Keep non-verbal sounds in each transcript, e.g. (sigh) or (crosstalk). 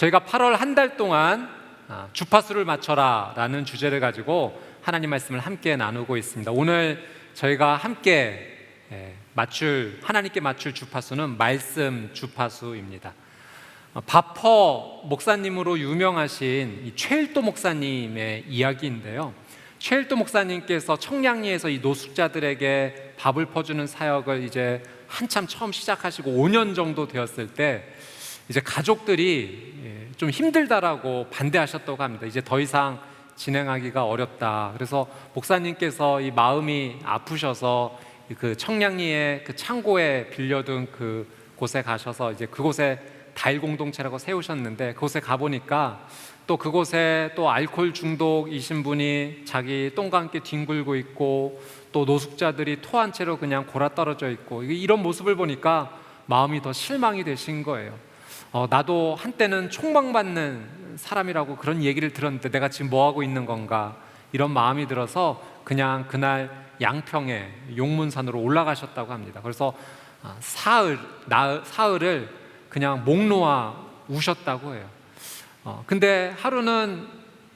저희가 8월 한 달 동안 아, 주파수를 맞춰라 라는 주제를 가지고 하나님 말씀을 함께 나누고 있습니다. 오늘 저희가 함께 예, 맞출, 하나님께 맞출 주파수는 말씀 주파수입니다. 어, 바퍼 목사님으로 유명하신 이 최일도 목사님의 이야기인데요. 최일도 목사님께서 청량리에서 이 노숙자들에게 밥을 퍼주는 사역을 이제 한참 처음 시작하시고 5년 정도 되었을 때 이제 가족들이 예, 좀 힘들다라고 반대하셨다고 합니다. 이제 더 이상 진행하기가 어렵다. 그래서 목사님께서 이 마음이 아프셔서 그 청량리의 그 창고에 빌려둔 그 곳에 가셔서 이제 그곳에 다일 공동체라고 세우셨는데 그곳에 가 보니까 또 그곳에 또 알코올 중독이신 분이 자기 똥과 함께 뒹굴고 있고 또 노숙자들이 토한 채로 그냥 골아 떨어져 있고 이런 모습을 보니까 마음이 더 실망이 되신 거예요. 어, 나도 한때는 총망받는 사람이라고 그런 얘기를 들었는데 내가 지금 뭐 하고 있는 건가 이런 마음이 들어서 그냥 그날 양평에 용문산으로 올라가셨다고 합니다. 그래서 아, 사흘 나, 사흘을 그냥 목 놓아 우셨다고 해요. 어, 근데 하루는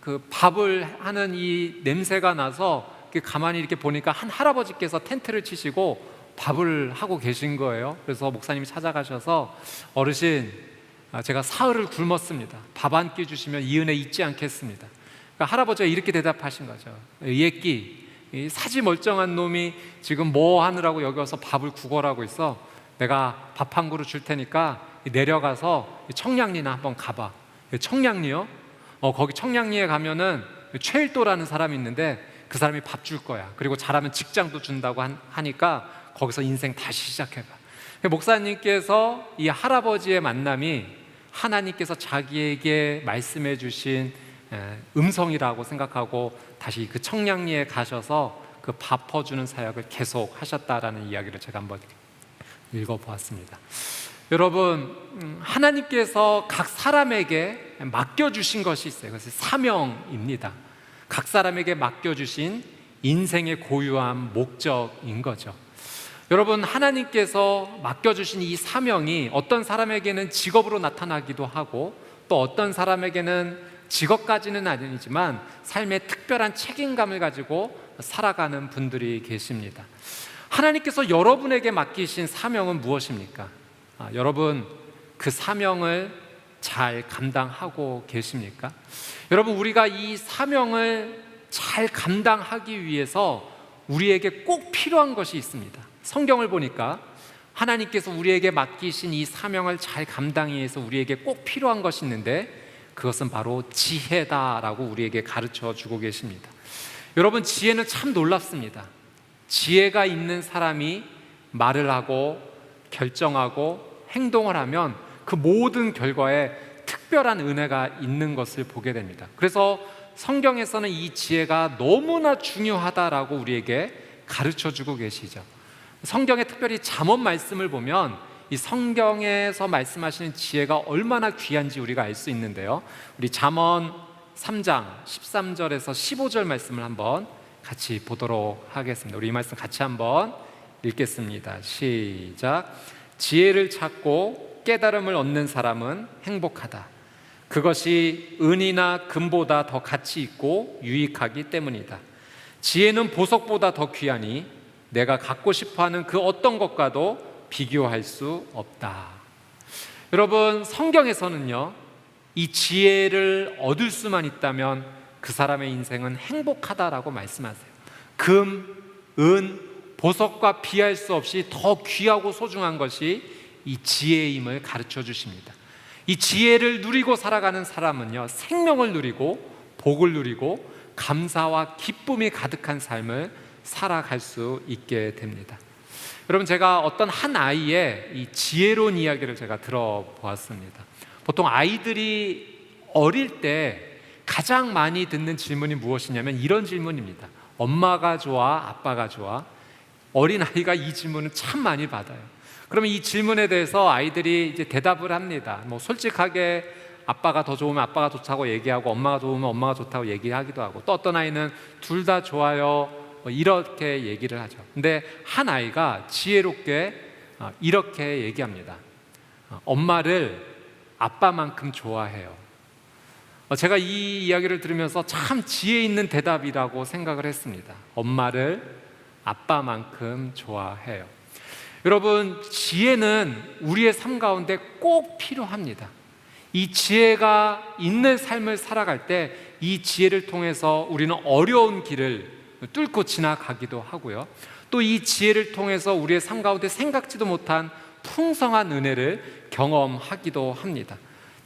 그 밥을 하는 이 냄새가 나서 가만히 이렇게 보니까 한 할아버지께서 텐트를 치시고 밥을 하고 계신 거예요. 그래서 목사님이 찾아가셔서 어르신 아, 제가 사흘을 굶었습니다. 밥 한 끼 주시면 이 은혜 잊지 않겠습니다. 그러니까 할아버지가 이렇게 대답하신 거죠. 이 사지 멀쩡한 놈이 지금 뭐 하느라고 여기 와서 밥을 구걸하고 있어. 내가 밥 한 그릇 줄 테니까 내려가서 청량리나 한번 가봐. 청량리요? 어 거기 청량리에 가면은 최일도라는 사람이 있는데 그 사람이 밥 줄 거야. 그리고 잘하면 직장도 준다고 한- 하니까 거기서 인생 다시 시작해봐. 목사님께서 이 할아버지의 만남이 하나님께서 자기에게 말씀해 주신 에, 음성이라고 생각하고 다시 그 청량리에 가셔서 그 밥 퍼주는 사역을 계속 하셨다라는 이야기를 제가 한번 읽어보았습니다. 여러분 음, 하나님께서 각 사람에게 맡겨주신 것이 있어요. 그것이 사명입니다. 각 사람에게 맡겨주신 인생의 고유한 목적인 거죠. 여러분 하나님께서 맡겨주신 이 사명이 어떤 사람에게는 직업으로 나타나기도 하고 또 어떤 사람에게는 직업까지는 아니지만 삶의 특별한 책임감을 가지고 살아가는 분들이 계십니다. 하나님께서 여러분에게 맡기신 사명은 무엇입니까? 아, 여러분 그 사명을 잘 감당하고 계십니까? 여러분 우리가 이 사명을 잘 감당하기 위해서 우리에게 꼭 필요한 것이 있습니다. 성경을 보니까 하나님께서 우리에게 맡기신 이 사명을 잘 감당하기 위해서 우리에게 꼭 필요한 것이 있는데 그것은 바로 지혜다라고 우리에게 가르쳐 주고 계십니다. 여러분 지혜는 참 놀랍습니다. 지혜가 있는 사람이 말을 하고 결정하고 행동을 하면 그 모든 결과에 특별한 은혜가 있는 것을 보게 됩니다. 그래서 성경에서는 이 지혜가 너무나 중요하다라고 우리에게 가르쳐 주고 계시죠. 성경에 특별히 잠언 말씀을 보면 이 성경에서 말씀하시는 지혜가 얼마나 귀한지 우리가 알 수 있는데요. 우리 잠언 3장 13절에서 15절 말씀을 한번 같이 보도록 하겠습니다. 우리 이 말씀 같이 한번 읽겠습니다. 시작. 지혜를 찾고 깨달음을 얻는 사람은 행복하다. 그것이 은이나 금보다 더 가치 있고 유익하기 때문이다. 지혜는 보석보다 더 귀하니 내가 갖고 싶어 하는 그 어떤 것과도 비교할 수 없다. 여러분, 성경에서는요, 이 지혜를 얻을 수만 있다면 그 사람의 인생은 행복하다라고 말씀하세요. 금, 은, 보석과 비할 수 없이 더 귀하고 소중한 것이 이 지혜임을 가르쳐 주십니다. 이 지혜를 누리고 살아가는 사람은요, 생명을 누리고 복을 누리고 감사와 기쁨이 가득한 삶을 살아갈 수 있게 됩니다. 여러분 제가 어떤 한 아이의 이 지혜로운 이야기를 제가 들어보았습니다. 보통 아이들이 어릴 때 가장 많이 듣는 질문이 무엇이냐면 이런 질문입니다. 엄마가 좋아, 아빠가 좋아? 어린 아이가 이 질문을 참 많이 받아요. 그러면 이 질문에 대해서 아이들이 이제 대답을 합니다. 뭐 솔직하게 아빠가 더 좋으면 아빠가 좋다고 얘기하고 엄마가 좋으면 엄마가 좋다고 얘기하기도 하고 또 어떤 아이는 둘 다 좋아요 뭐 이렇게 얘기를 하죠. 근데 한 아이가 지혜롭게 어, 이렇게 얘기합니다. 어, 엄마를 아빠만큼 좋아해요. 어, 제가 이 이야기를 들으면서 참 지혜 있는 대답이라고 생각을 했습니다. 엄마를 아빠만큼 좋아해요. 여러분, 지혜는 우리의 삶 가운데 꼭 필요합니다. 이 지혜가 있는 삶을 살아갈 때 이 지혜를 통해서 우리는 어려운 길을 뚫고 지나가기도 하고요. 또 이 지혜를 통해서 우리의 삶 가운데 생각지도 못한 풍성한 은혜를 경험하기도 합니다.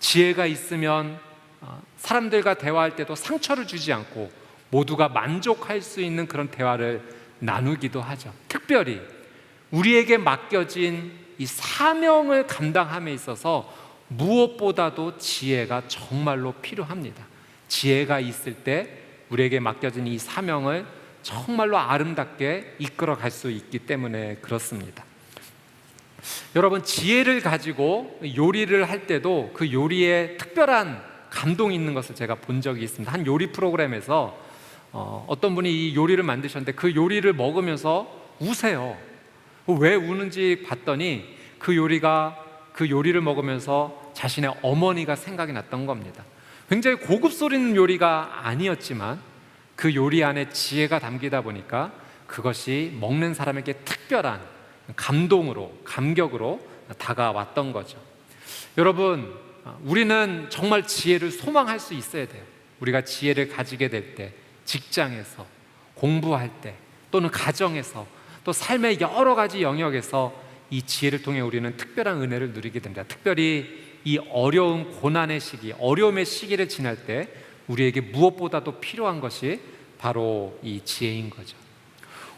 지혜가 있으면 어, 사람들과 대화할 때도 상처를 주지 않고 모두가 만족할 수 있는 그런 대화를 나누기도 하죠. 특별히 우리에게 맡겨진 이 사명을 감당함에 있어서 무엇보다도 지혜가 정말로 필요합니다. 지혜가 있을 때 우리에게 맡겨진 이 사명을 정말로 아름답게 이끌어 갈 수 있기 때문에 그렇습니다. 여러분 지혜를 가지고 요리를 할 때도 그 요리에 특별한 감동이 있는 것을 제가 본 적이 있습니다. 한 요리 프로그램에서 어, 어떤 분이 이 요리를 만드셨는데 그 요리를 먹으면서 우세요. 왜 우는지 봤더니 그 요리가 그 요리를 먹으면서 자신의 어머니가 생각이 났던 겁니다. 굉장히 고급 소리는 요리가 아니었지만 그 요리 안에 지혜가 담기다 보니까 그것이 먹는 사람에게 특별한 감동으로, 감격으로 다가왔던 거죠. 여러분, 우리는 정말 지혜를 소망할 수 있어야 돼요. 우리가 지혜를 가지게 될 때, 직장에서, 공부할 때, 또는 가정에서, 또 삶의 여러 가지 영역에서 이 지혜를 통해 우리는 특별한 은혜를 누리게 됩니다. 특별히 이 어려운 고난의 시기, 어려움의 시기를 지날 때 우리에게 무엇보다도 필요한 것이 바로 이 지혜인 거죠.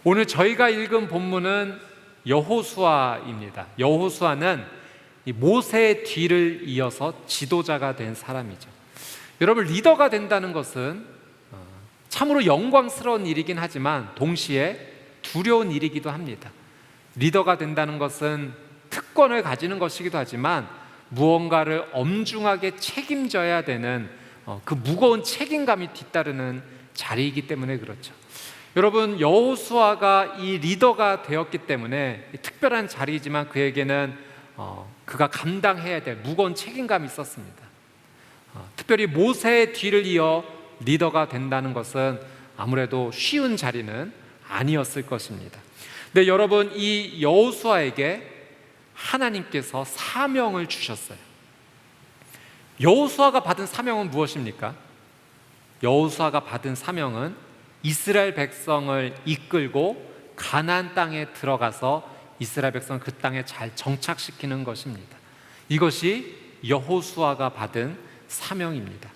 오늘 저희가 읽은 본문은 여호수아입니다. 여호수아는 모세의 뒤를 이어서 지도자가 된 사람이죠. 여러분 리더가 된다는 것은 어, 참으로 영광스러운 일이긴 하지만 동시에 두려운 일이기도 합니다. 리더가 된다는 것은 특권을 가지는 것이기도 하지만 무언가를 엄중하게 책임져야 되는 어, 그 무거운 책임감이 뒤따르는 자리이기 때문에 그렇죠. 여러분 여호수아가 이 리더가 되었기 때문에 특별한 자리이지만 그에게는 어, 그가 감당해야 될 무거운 책임감이 있었습니다. 어, 특별히 모세의 뒤를 이어 리더가 된다는 것은 아무래도 쉬운 자리는 아니었을 것입니다. 근데 여러분 이 여호수아에게 하나님께서 사명을 주셨어요. 여호수아가 받은 사명은 무엇입니까? 여호수아가 받은 사명은 이스라엘 백성을 이끌고 가나안 땅에 들어가서 이스라엘 백성을 그 땅에 잘 정착시키는 것입니다. 이것이 여호수아가 받은 사명입니다.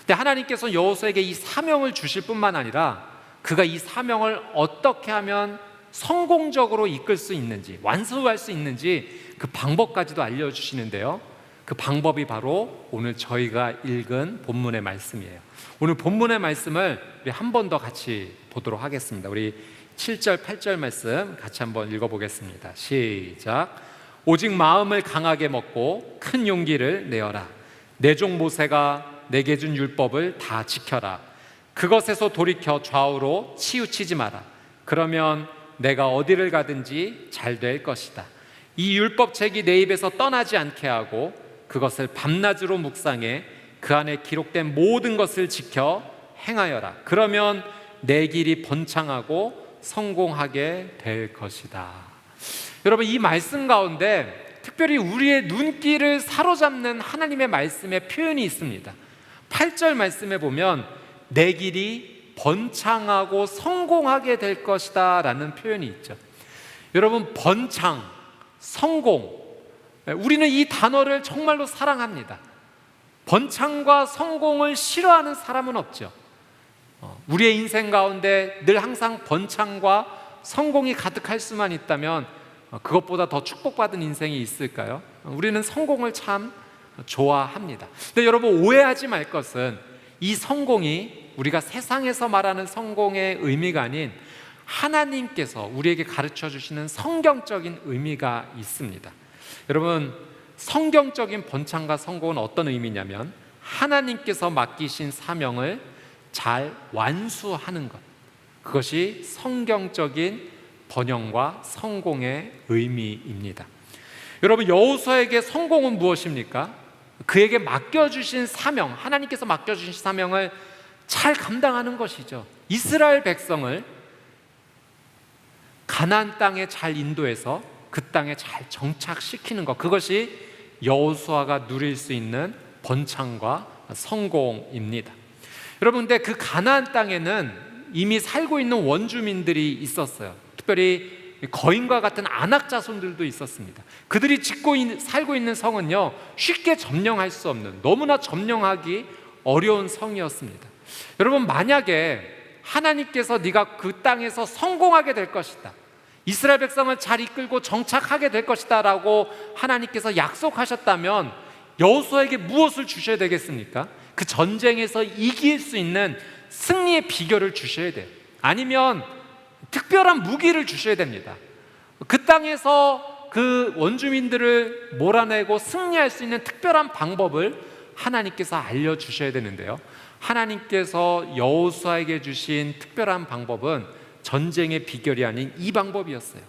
근데 하나님께서 여호수아에게 이 사명을 주실 뿐만 아니라 그가 이 사명을 어떻게 하면 성공적으로 이끌 수 있는지 완수할 수 있는지 그 방법까지도 알려주시는데요. 그 방법이 바로 오늘 저희가 읽은 본문의 말씀이에요. 오늘 본문의 말씀을 우리 한 번 더 같이 보도록 하겠습니다. 우리 7절, 8절 말씀 같이 한번 읽어보겠습니다. 시작. 오직 마음을 강하게 먹고 큰 용기를 내어라. 내 종 모세가 내게 준 율법을 다 지켜라. 그것에서 돌이켜 좌우로 치우치지 마라. 그러면 내가 어디를 가든지 잘 될 것이다. 이 율법책이 내 입에서 떠나지 않게 하고 그것을 밤낮으로 묵상해 그 안에 기록된 모든 것을 지켜 행하여라. 그러면 내 길이 번창하고 성공하게 될 것이다. 여러분 이 말씀 가운데 특별히 우리의 눈길을 사로잡는 하나님의 말씀의 표현이 있습니다. 8절 말씀에 보면 내 길이 번창하고 성공하게 될 것이다 라는 표현이 있죠. 여러분 번창 성공. 우리는 이 단어를 정말로 사랑합니다. 번창과 성공을 싫어하는 사람은 없죠. 어, 우리의 인생 가운데 늘 항상 번창과 성공이 가득할 수만 있다면 어, 그것보다 더 축복받은 인생이 있을까요? 어, 우리는 성공을 참 좋아합니다. 근데 여러분 오해하지 말 것은 이 성공이 우리가 세상에서 말하는 성공의 의미가 아닌 하나님께서 우리에게 가르쳐 주시는 성경적인 의미가 있습니다. 여러분, 성경적인 번창과 성공은 어떤 의미냐면 하나님께서 맡기신 사명을 잘 완수하는 것. 그것이 성경적인 번영과 성공의 의미입니다. 여러분 여호수아에게 성공은 무엇입니까? 그에게 맡겨 주신 사명, 하나님께서 맡겨 주신 사명을 잘 감당하는 것이죠. 이스라엘 백성을 가나안 땅에 잘 인도해서 그 땅에 잘 정착시키는 것 그것이 여호수아가 누릴 수 있는 번창과 성공입니다. 여러분 근데 그 가나안 땅에는 이미 살고 있는 원주민들이 있었어요. 특별히 거인과 같은 안악 자손들도 있었습니다. 그들이 짓고 있, 살고 있는 성은요 쉽게 점령할 수 없는 너무나 점령하기 어려운 성이었습니다. 여러분 만약에 하나님께서 네가 그 땅에서 성공하게 될 것이다. 이스라엘 백성을 잘 이끌고 정착하게 될 것이다라고 하나님께서 약속하셨다면 여호수아에게 무엇을 주셔야 되겠습니까? 그 전쟁에서 이길 수 있는 승리의 비결을 주셔야 돼요. 아니면 특별한 무기를 주셔야 됩니다. 그 땅에서 그 원주민들을 몰아내고 승리할 수 있는 특별한 방법을 하나님께서 알려 주셔야 되는데요. 하나님께서 여호수아에게 주신 특별한 방법은 전쟁의 비결이 아닌 이 방법이었어요.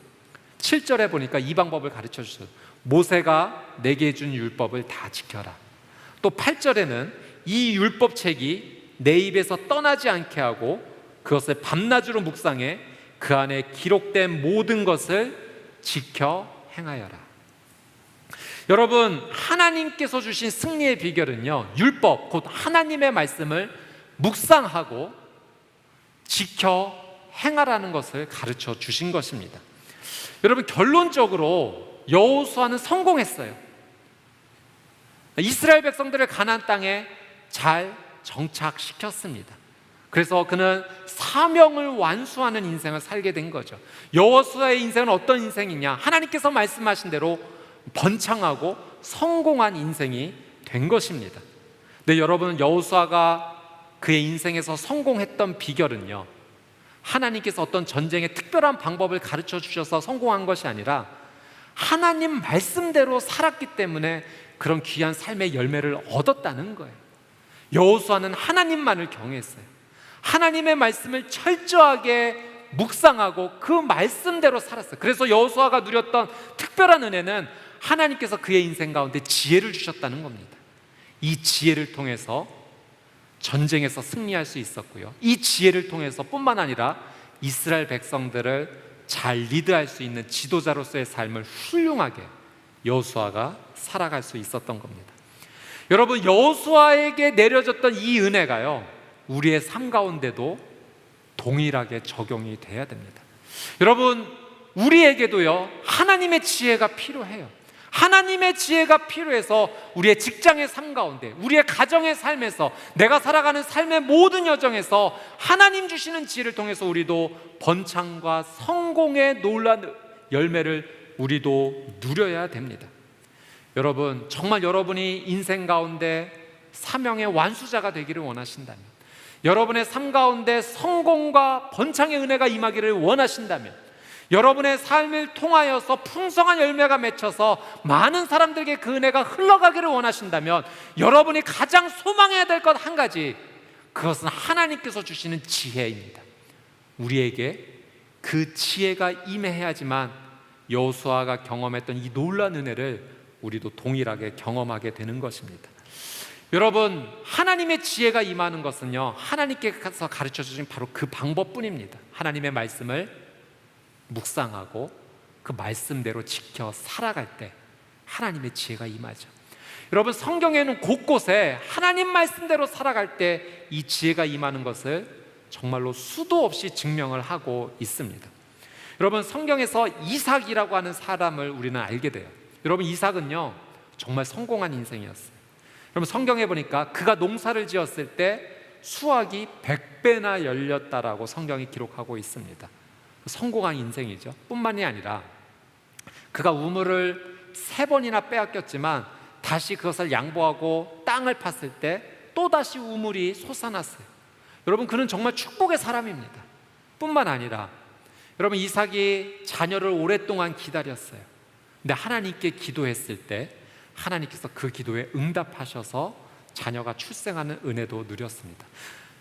7절에 보니까 이 방법을 가르쳐 주셨어요. 모세가 내게 준 율법을 다 지켜라. 또 8절에는 이 율법책이 내 입에서 떠나지 않게 하고 그것을 밤낮으로 묵상해 그 안에 기록된 모든 것을 지켜 행하여라. 여러분, 하나님께서 주신 승리의 비결은요, 율법, 곧 하나님의 말씀을 묵상하고 지켜 행하라는 것을 가르쳐 주신 것입니다. 여러분, 결론적으로 여호수아는 성공했어요. 이스라엘 백성들을 가나안 땅에 잘 정착시켰습니다. 그래서 그는 사명을 완수하는 인생을 살게 된 거죠. 여호수아의 인생은 어떤 인생이냐? 하나님께서 말씀하신 대로 번창하고 성공한 인생이 된 것입니다. 근데 여러분 여호수아가 그의 인생에서 성공했던 비결은요. 하나님께서 어떤 전쟁의 특별한 방법을 가르쳐 주셔서 성공한 것이 아니라 하나님 말씀대로 살았기 때문에 그런 귀한 삶의 열매를 얻었다는 거예요. 여호수아는 하나님만을 경외했어요. 하나님의 말씀을 철저하게 묵상하고 그 말씀대로 살았어요. 그래서 여호수아가 누렸던 특별한 은혜는 하나님께서 그의 인생 가운데 지혜를 주셨다는 겁니다. 이 지혜를 통해서 전쟁에서 승리할 수 있었고요. 이 지혜를 통해서 뿐만 아니라 이스라엘 백성들을 잘 리드할 수 있는 지도자로서의 삶을 훌륭하게 여호수아가 살아갈 수 있었던 겁니다. 여러분 여호수아에게 내려졌던 이 은혜가요. 우리의 삶 가운데도 동일하게 적용이 돼야 됩니다. 여러분 우리에게도요. 하나님의 지혜가 필요해요. 하나님의 지혜가 필요해서 우리의 직장의 삶 가운데, 우리의 가정의 삶에서, 내가 살아가는 삶의 모든 여정에서 하나님 주시는 지혜를 통해서 우리도 번창과 성공의 놀란 열매를 우리도 누려야 됩니다. 여러분, 정말 여러분이 인생 가운데 사명의 완수자가 되기를 원하신다면, 여러분의 삶 가운데 성공과 번창의 은혜가 임하기를 원하신다면, 여러분의 삶을 통하여서 풍성한 열매가 맺혀서 많은 사람들에게 그 은혜가 흘러가기를 원하신다면 여러분이 가장 소망해야 될 것 한 가지 그것은 하나님께서 주시는 지혜입니다. 우리에게 그 지혜가 임해야지만 여호수아가 경험했던 이 놀란 은혜를 우리도 동일하게 경험하게 되는 것입니다. 여러분 하나님의 지혜가 임하는 것은요 하나님께서 가르쳐 주신 바로 그 방법뿐입니다. 하나님의 말씀을 묵상하고 그 말씀대로 지켜 살아갈 때 하나님의 지혜가 임하죠. 여러분 성경에는 곳곳에 하나님 말씀대로 살아갈 때 이 지혜가 임하는 것을 정말로 수도 없이 증명을 하고 있습니다. 여러분 성경에서 이삭이라고 하는 사람을 우리는 알게 돼요. 여러분 이삭은요 정말 성공한 인생이었어요. 여러분 성경에 보니까 그가 농사를 지었을 때 수확이 100배나 열렸다라고 성경이 기록하고 있습니다. 성공한 인생이죠. 뿐만이 아니라 그가 우물을 세 번이나 빼앗겼지만 다시 그것을 양보하고 땅을 팠을 때 또다시 우물이 솟아났어요. 여러분 그는 정말 축복의 사람입니다. 뿐만 아니라 여러분 이삭이 자녀를 오랫동안 기다렸어요. 근데 하나님께 기도했을 때 하나님께서 그 기도에 응답하셔서 자녀가 출생하는 은혜도 누렸습니다.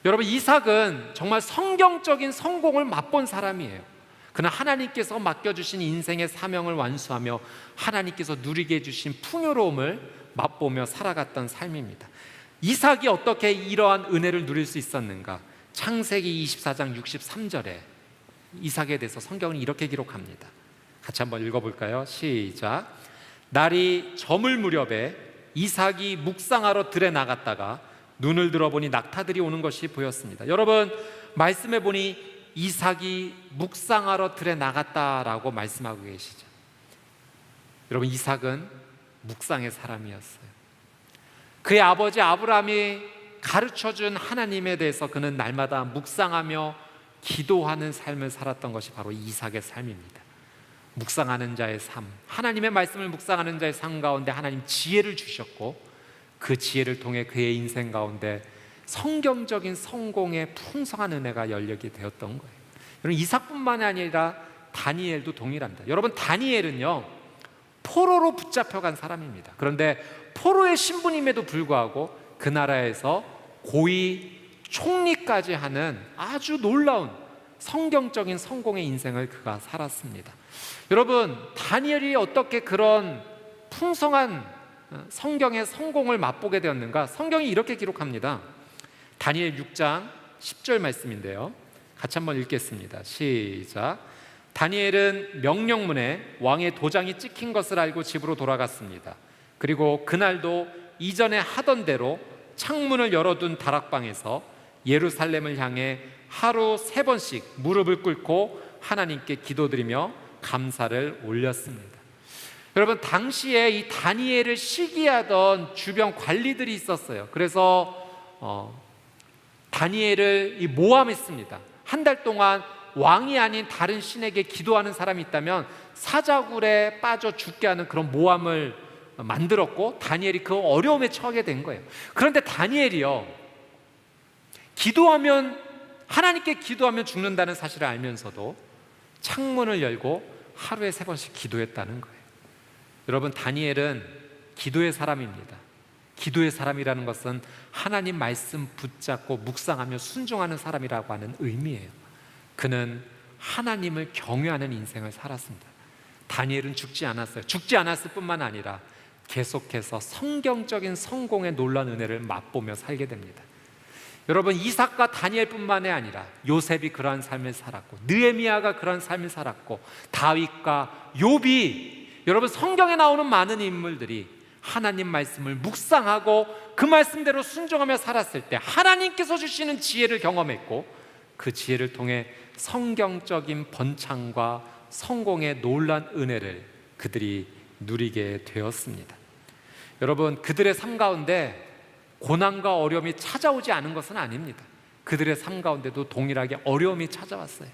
여러분 이삭은 정말 성경적인 성공을 맛본 사람이에요. 그는 하나님께서 맡겨주신 인생의 사명을 완수하며 하나님께서 누리게 해주신 풍요로움을 맛보며 살아갔던 삶입니다. 이삭이 어떻게 이러한 은혜를 누릴 수 있었는가? 창세기 24장 63절에 이삭에 대해서 성경은 이렇게 기록합니다. 같이 한번 읽어볼까요? 시작. 날이 저물 무렵에 이삭이 묵상하러 들에 나갔다가 눈을 들어보니 낙타들이 오는 것이 보였습니다. 여러분 말씀해 보니 이삭이 묵상하러 들에 나갔다라고 말씀하고 계시죠. 여러분 이삭은 묵상의 사람이었어요. 그의 아버지 아브라함이 가르쳐 준 하나님에 대해서 그는 날마다 묵상하며 기도하는 삶을 살았던 것이 바로 이삭의 삶입니다. 묵상하는 자의 삶, 하나님의 말씀을 묵상하는 자의 삶 가운데 하나님 지혜를 주셨고 그 지혜를 통해 그의 인생 가운데 성경적인 성공의 풍성한 은혜가 열리게 되었던 거예요. 여러분 이삭뿐만 아니라 다니엘도 동일합니다. 여러분 다니엘은요 포로로 붙잡혀간 사람입니다. 그런데 포로의 신분임에도 불구하고 그 나라에서 고위 총리까지 하는 아주 놀라운 성경적인 성공의 인생을 그가 살았습니다. 여러분 다니엘이 어떻게 그런 풍성한 어, 성경의 성공을 맛보게 되었는가? 성경이 이렇게 기록합니다. 다니엘 6장 10절 말씀인데요. 같이 한번 읽겠습니다. 시작. 다니엘은 명령문에 왕의 도장이 찍힌 것을 알고 집으로 돌아갔습니다. 그리고 그날도 이전에 하던 대로 창문을 열어둔 다락방에서 예루살렘을 향해 하루 세 번씩 무릎을 꿇고 하나님께 기도드리며 감사를 올렸습니다. 여러분 당시에 이 다니엘을 시기하던 주변 관리들이 있었어요. 그래서 어, 다니엘을 이 모함했습니다. 한 달 동안 왕이 아닌 다른 신에게 기도하는 사람이 있다면 사자굴에 빠져 죽게 하는 그런 모함을 만들었고 다니엘이 그 어려움에 처하게 된 거예요. 그런데 다니엘이요 기도하면 하나님께 기도하면 죽는다는 사실을 알면서도 창문을 열고 하루에 세 번씩 기도했다는 거예요. 여러분 다니엘은 기도의 사람입니다. 기도의 사람이라는 것은 하나님 말씀 붙잡고 묵상하며 순종하는 사람이라고 하는 의미예요. 그는 하나님을 경외하는 인생을 살았습니다. 다니엘은 죽지 않았어요. 죽지 않았을 뿐만 아니라 계속해서 성경적인 성공의 놀란 은혜를 맛보며 살게 됩니다. 여러분 이삭과 다니엘뿐만이 아니라 요셉이 그러한 삶을 살았고 느헤미야가 그러한 삶을 살았고 다윗과 욥이 여러분 성경에 나오는 많은 인물들이 하나님 말씀을 묵상하고 그 말씀대로 순종하며 살았을 때 하나님께서 주시는 지혜를 경험했고 그 지혜를 통해 성경적인 번창과 성공의 놀란 은혜를 그들이 누리게 되었습니다. 여러분 그들의 삶 가운데 고난과 어려움이 찾아오지 않은 것은 아닙니다. 그들의 삶 가운데도 동일하게 어려움이 찾아왔어요.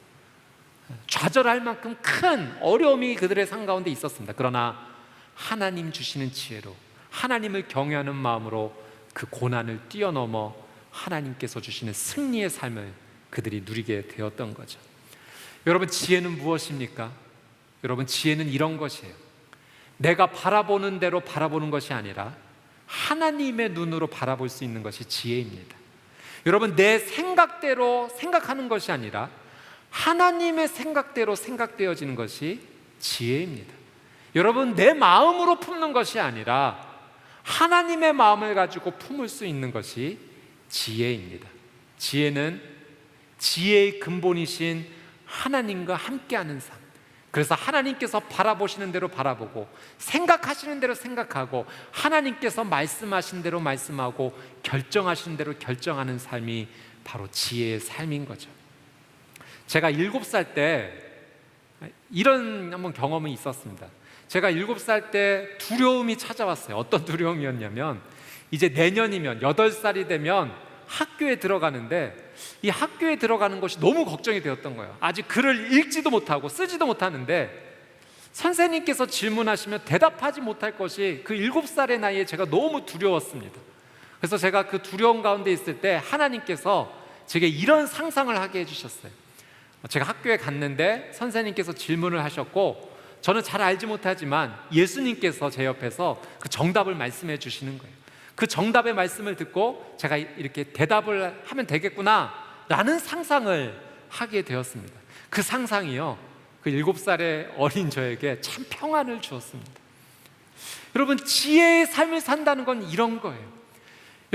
좌절할 만큼 큰 어려움이 그들의 삶 가운데 있었습니다. 그러나 하나님 주시는 지혜로 하나님을 경외하는 마음으로 그 고난을 뛰어넘어 하나님께서 주시는 승리의 삶을 그들이 누리게 되었던 거죠. 여러분 지혜는 무엇입니까? 여러분 지혜는 이런 것이에요. 내가 바라보는 대로 바라보는 것이 아니라 하나님의 눈으로 바라볼 수 있는 것이 지혜입니다. 여러분 내 생각대로 생각하는 것이 아니라 하나님의 생각대로 생각되어지는 것이 지혜입니다. 여러분 내 마음으로 품는 것이 아니라 하나님의 마음을 가지고 품을 수 있는 것이 지혜입니다. 지혜는 지혜의 근본이신 하나님과 함께하는 삶. 그래서 하나님께서 바라보시는 대로 바라보고 생각하시는 대로 생각하고 하나님께서 말씀하신 대로 말씀하고 결정하신 대로 결정하는 삶이 바로 지혜의 삶인 거죠. 제가 일곱 살 때 이런 한번 경험이 있었습니다. 제가 일곱 살 때 두려움이 찾아왔어요. 어떤 (laughs) 두려움이었냐면 이제 내년이면 여덟 살이 되면 학교에 들어가는데 이 학교에 들어가는 것이 너무 걱정이 되었던 거예요. 아직 글을 읽지도 못하고 쓰지도 못하는데 선생님께서 질문하시면 대답하지 못할 것이 그 일곱 살의 나이에 제가 너무 두려웠습니다. 그래서 제가 그 두려움 가운데 있을 때 하나님께서 제게 이런 상상을 하게 해주셨어요. 제가 학교에 갔는데 선생님께서 질문을 하셨고 저는 잘 알지 못하지만 예수님께서 제 옆에서 그 정답을 말씀해 주시는 거예요. 그 정답의 말씀을 듣고 제가 이렇게 대답을 하면 되겠구나 라는 상상을 하게 되었습니다. 그 상상이요. 그 일곱 살의 어린 저에게 참 평안을 주었습니다. 여러분, 지혜의 삶을 산다는 건 이런 거예요.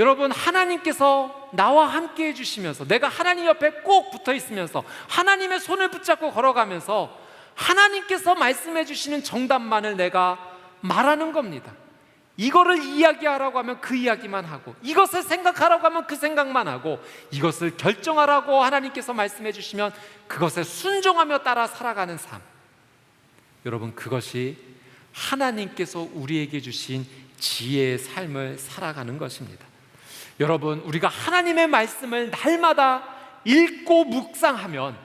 여러분, 하나님께서 나와 함께 해주시면서 내가 하나님 옆에 꼭 붙어 있으면서 하나님의 손을 붙잡고 걸어가면서 하나님께서 말씀해 주시는 정답만을 내가 말하는 겁니다. 이거를 이야기하라고 하면 그 이야기만 하고 이것을 생각하라고 하면 그 생각만 하고 이것을 결정하라고 하나님께서 말씀해 주시면 그것에 순종하며 따라 살아가는 삶. 여러분 그것이 하나님께서 우리에게 주신 지혜의 삶을 살아가는 것입니다. 여러분 우리가 하나님의 말씀을 날마다 읽고 묵상하면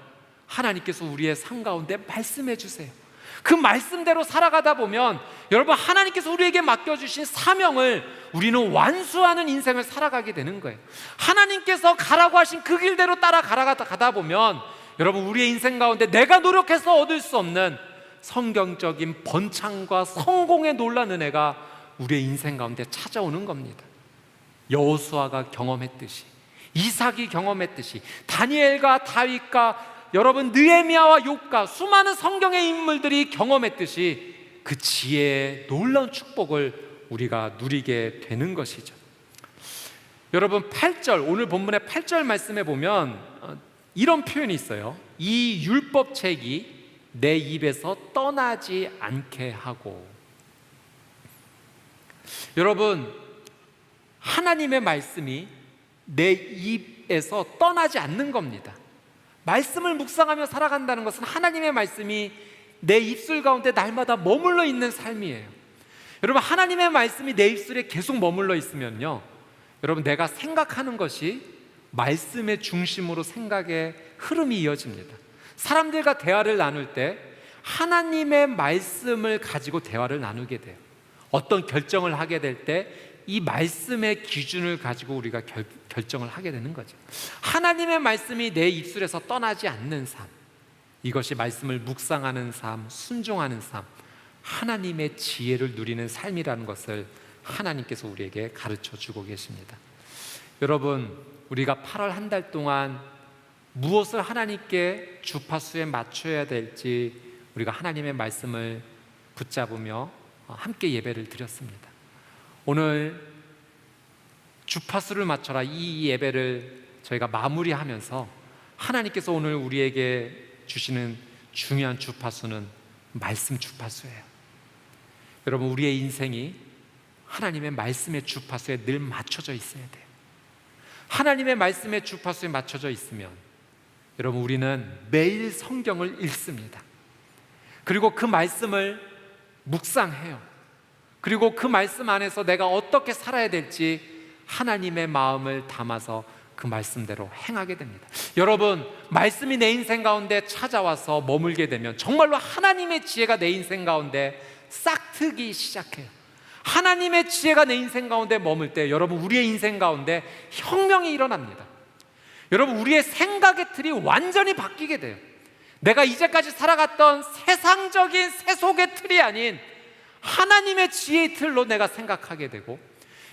하나님께서 우리의 삶 가운데 말씀해 주세요. 그 말씀대로 살아가다 보면 여러분 하나님께서 우리에게 맡겨주신 사명을 우리는 완수하는 인생을 살아가게 되는 거예요. 하나님께서 가라고 하신 그 길대로 따라 가라가다 가다 보면 여러분 우리의 인생 가운데 내가 노력해서 얻을 수 없는 성경적인 번창과 성공의 놀란 은혜가 우리의 인생 가운데 찾아오는 겁니다. 여호수아가 경험했듯이 이삭이 경험했듯이 다니엘과 다윗과 여러분 느헤미야와 욥과 수많은 성경의 인물들이 경험했듯이 그 지혜의 놀라운 축복을 우리가 누리게 되는 것이죠. 여러분 8절 오늘 본문의 8절 말씀에 보면 어, 이런 표현이 있어요. 이 율법 책이 내 입에서 떠나지 않게 하고 여러분 하나님의 말씀이 내 입에서 떠나지 않는 겁니다. 말씀을 묵상하며 살아간다는 것은 하나님의 말씀이 내 입술 가운데 날마다 머물러 있는 삶이에요. 여러분, 하나님의 말씀이 내 입술에 계속 머물러 있으면요. 여러분, 내가 생각하는 것이 말씀의 중심으로 생각의 흐름이 이어집니다. 사람들과 대화를 나눌 때 하나님의 말씀을 가지고 대화를 나누게 돼요. 어떤 결정을 하게 될 때 이 말씀의 기준을 가지고 우리가 결, 결정을 하게 되는 거죠. 하나님의 말씀이 내 입술에서 떠나지 않는 삶. 이것이 말씀을 묵상하는 삶, 순종하는 삶, 하나님의 지혜를 누리는 삶이라는 것을 하나님께서 우리에게 가르쳐 주고 계십니다. 여러분, 우리가 8월 한 달 동안 무엇을 하나님께 주파수에 맞춰야 될지 우리가 하나님의 말씀을 붙잡으며 함께 예배를 드렸습니다. 오늘 주파수를 맞춰라 이 예배를 저희가 마무리하면서 하나님께서 오늘 우리에게 주시는 중요한 주파수는 말씀 주파수예요. 여러분 우리의 인생이 하나님의 말씀의 주파수에 늘 맞춰져 있어야 돼요. 하나님의 말씀의 주파수에 맞춰져 있으면 여러분 우리는 매일 성경을 읽습니다. 그리고 그 말씀을 묵상해요. 그리고 그 말씀 안에서 내가 어떻게 살아야 될지 하나님의 마음을 담아서 그 말씀대로 행하게 됩니다. 여러분, 말씀이 내 인생 가운데 찾아와서 머물게 되면 정말로 하나님의 지혜가 내 인생 가운데 싹트기 시작해요. 하나님의 지혜가 내 인생 가운데 머물 때 여러분 우리의 인생 가운데 혁명이 일어납니다. 여러분 우리의 생각의 틀이 완전히 바뀌게 돼요. 내가 이제까지 살아갔던 세상적인 세속의 틀이 아닌 하나님의 지혜의 틀로 내가 생각하게 되고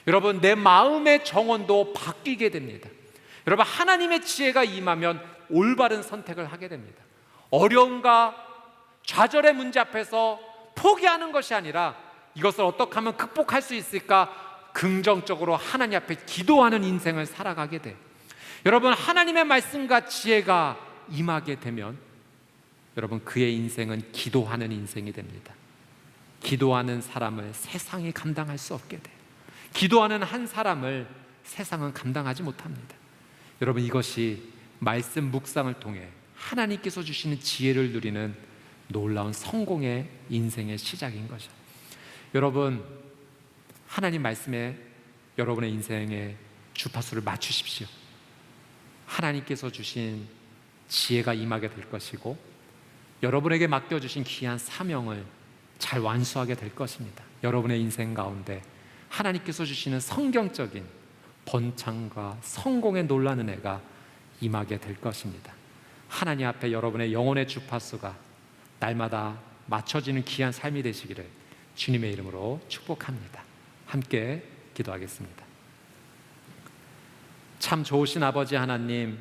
여러분 내 마음의 정원도 바뀌게 됩니다. 여러분 하나님의 지혜가 임하면 올바른 선택을 하게 됩니다. 어려움과 좌절의 문제 앞에서 포기하는 것이 아니라 이것을 어떻게 하면 극복할 수 있을까 긍정적으로 하나님 앞에 기도하는 인생을 살아가게 돼. 여러분 하나님의 말씀과 지혜가 임하게 되면 여러분 그의 인생은 기도하는 인생이 됩니다. 기도하는 사람을 세상이 감당할 수 없게 돼 기도하는 한 사람을 세상은 감당하지 못합니다. 여러분 이것이 말씀 묵상을 통해 하나님께서 주시는 지혜를 누리는 놀라운 성공의 인생의 시작인 거죠. 여러분 하나님 말씀에 여러분의 인생의 주파수를 맞추십시오. 하나님께서 주신 지혜가 임하게 될 것이고 여러분에게 맡겨 주신 귀한 사명을 잘 완수하게 될 것입니다. 여러분의 인생 가운데 하나님께서 주시는 성경적인 번창과 성공의 놀란 은혜가 임하게 될 것입니다. 하나님 앞에 여러분의 영혼의 주파수가 날마다 맞춰지는 귀한 삶이 되시기를 주님의 이름으로 축복합니다. 함께 기도하겠습니다. 참 좋으신 아버지 하나님,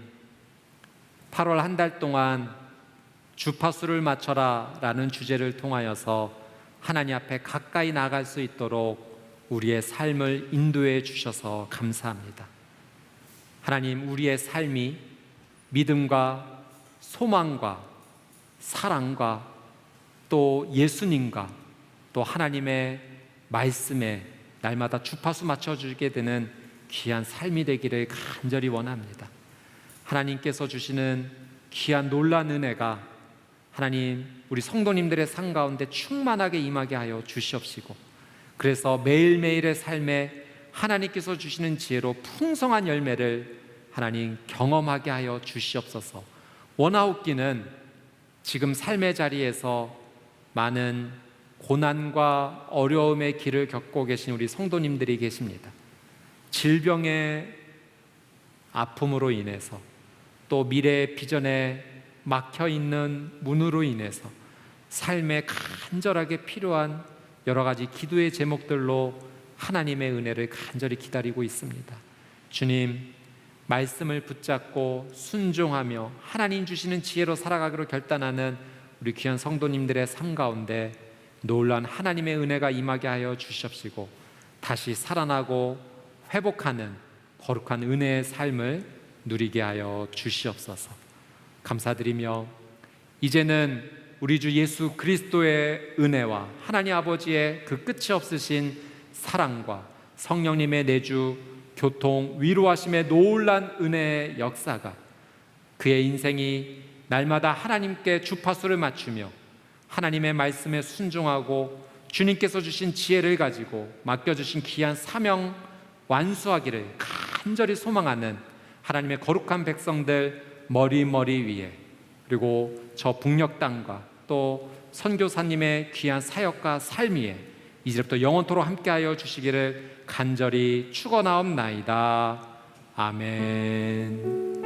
8월 한 달 동안 주파수를 맞춰라 라는 주제를 통하여서 하나님 앞에 가까이 나갈 수 있도록 우리의 삶을 인도해 주셔서 감사합니다. 하나님, 우리의 삶이 믿음과 소망과 사랑과 또 예수님과 또 하나님의 말씀에 날마다 주파수 맞춰주게 되는 귀한 삶이 되기를 간절히 원합니다. 하나님께서 주시는 귀한 놀란 은혜가 하나님 우리 성도님들의 삶 가운데 충만하게 임하게 하여 주시옵시고 그래서 매일매일의 삶에 하나님께서 주시는 지혜로 풍성한 열매를 하나님 경험하게 하여 주시옵소서. 원하옵기는 지금 삶의 자리에서 많은 고난과 어려움의 길을 겪고 계신 우리 성도님들이 계십니다. 질병의 아픔으로 인해서 또 미래의 비전에 막혀 있는 문으로 인해서 삶에 간절하게 필요한 여러 가지 기도의 제목들로 하나님의 은혜를 간절히 기다리고 있습니다. 주님, 말씀을 붙잡고 순종하며 하나님 주시는 지혜로 살아가기로 결단하는 우리 귀한 성도님들의 삶 가운데 놀란 하나님의 은혜가 임하게 하여 주시옵시고 다시 살아나고 회복하는 거룩한 은혜의 삶을 누리게 하여 주시옵소서. 감사드리며 이제는 우리 주 예수 그리스도의 은혜와 하나님 아버지의 그 끝이 없으신 사랑과 성령님의 내주 교통 위로하심의 놀란 은혜의 역사가 그의 인생이 날마다 하나님께 주파수를 맞추며 하나님의 말씀에 순종하고 주님께서 주신 지혜를 가지고 맡겨주신 귀한 사명 완수하기를 간절히 소망하는 하나님의 거룩한 백성들 머리머리 위에 그리고 저 북녘 땅과 또 선교사님의 귀한 사역과 삶 위에 이제부터 영원토록 함께하여 주시기를 간절히 축원하옵나이다. 아멘.